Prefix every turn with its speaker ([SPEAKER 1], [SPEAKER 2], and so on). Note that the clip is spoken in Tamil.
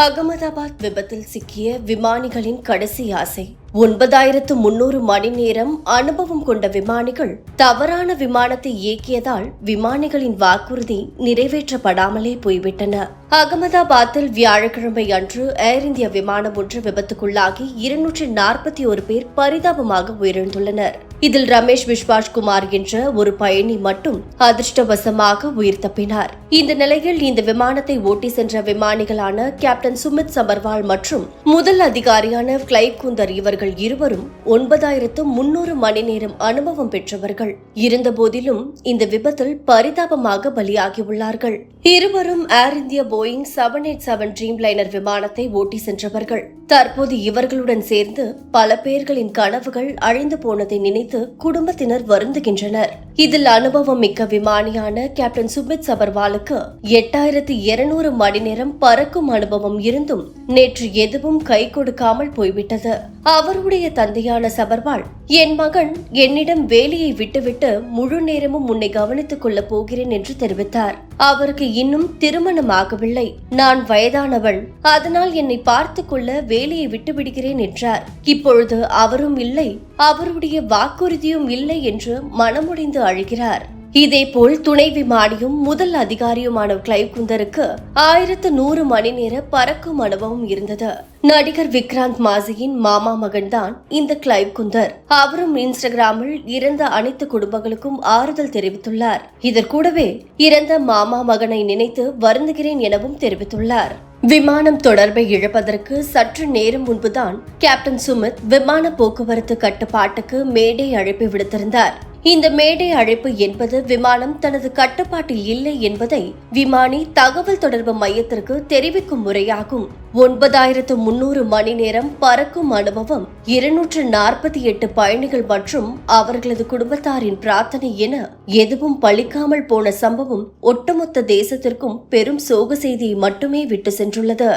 [SPEAKER 1] அகமதாபாத் விபத்தில் சிக்கிய விமானிகளின் கடைசி ஆசை. ஒன்பதாயிரத்து முன்னூறு மணி நேரம் அனுபவம் கொண்ட விமானிகள் தவறான விமானத்தை இயக்கியதால் விமானிகளின் வாக்குறுதி நிறைவேற்றப்படாமலே போய்விட்டன. அகமதாபாத்தில் வியாழக்கிழமை அன்று ஏர் இந்தியா விமானம் ஒன்று விபத்துக்குள்ளாகி இருநூற்றி நாற்பத்தி ஒரு பேர் பரிதாபமாக உயிரிழந்துள்ளனர். இதில் ரமேஷ் விஸ்வாஸ் குமார் என்ற ஒரு பயணி மட்டும் அதிர்ஷ்டவசமாக உயிர் தப்பினார். இந்த நிலையில் இந்த விமானத்தை ஓட்டி சென்ற விமானிகளான கேப்டன் சுமித் சபர்வால் மற்றும் முதல் அதிகாரியான கிளைப் குந்தர் இவர்கள் இருவரும் ஒன்பதாயிரத்து முன்னூறு மணி நேரம் அனுபவம் பெற்றவர்கள். இருந்தபோதிலும் இந்த விபத்தில் பரிதாபமாக பலியாகியுள்ளார்கள். இருவரும் Air India Boeing seven eight seven dreamliner விமானத்தை ஓட்டி சென்றவர்கள். தற்போது இவர்களுடன் சேர்ந்து பல பேர்களின் கனவுகள் அழிந்து போனதை நினைத்து குடும்பத்தினர் வருந்துகின்றனர். இதில் அனுபவம் மிக்க விமானியான கேப்டன் சுமித் சபர்வாலுக்கு எட்டாயிரத்தி இருநூறு மணி நேரம் பறக்கும் அனுபவம் இருந்தும் நேற்று எதுவும் கை கொடுக்காமல் போய்விட்டது. அவருடைய தந்தையான சபர்வால் என் மகன் என்னிடம் வேலையை விட்டுவிட்டு முழு நேரமும் உன்னை கவனித்துக் கொள்ளப் போகிறேன் என்று தெரிவித்தார். அவருக்கு இன்னும் திருமணம் ஆகவில்லை நான் வயதானவள். அதனால் என்னை பார்த்து கொள்ள வேலையை விட்டு விடுகிறேன் என்றார். இப்பொழுது அவரும் இல்லை. அவருடைய வாக்கு வாக்குறுதியும் இல்லை என்று மனமுடைந்து அழுகிறார். இதேபோல் துணை விமானியும் முதல் அதிகாரியுமான கிளைவ் குந்தருக்கு ஆயிரத்து நூறு மணி நேர பறக்கும் அனுபவம் இருந்தது. நடிகர் விக்ராந்த் மாசியின் மாமா மகன்தான் இந்த கிளைவ் குந்தர் அவரும் இன்ஸ்டாகிராமில் இறந்த அனைத்து குடும்பங்களுக்கும் ஆறுதல் தெரிவித்துள்ளார். இதற்கூடவே இறந்த மாமா மகனை நினைத்து வருந்துகிறேன் எனவும் தெரிவித்துள்ளார். விமானம் தொடர்பை இழப்பதற்கு சற்று நேரம் முன்புதான் கேப்டன் சுமித் விமான போக்குவரத்து கட்டுப்பாட்டுக்கு மேடை அழைப்பு விடுத்திருந்தார். இந்த மேடை அழைப்பு என்பது விமானம் தனது கட்டுப்பாட்டில் இல்லை என்பதை விமானி தகவல் தொடர்பு மையத்திற்கு தெரிவிக்கும் முறையாகும். ஒன்பதாயிரத்து முன்னூறு மணி நேரம் பறக்கும் அனுபவம் இருநூற்று நாற்பத்தி எட்டு பயணிகள் மற்றும் அவர்களது குடும்பத்தாரின் பிரார்த்தனை என எதுவும் பழிக்காமல் போன சம்பவம் ஒட்டுமொத்த தேசத்திற்கும் பெரும் சோக செய்தியை மட்டுமே விட்டு சென்றுள்ளது.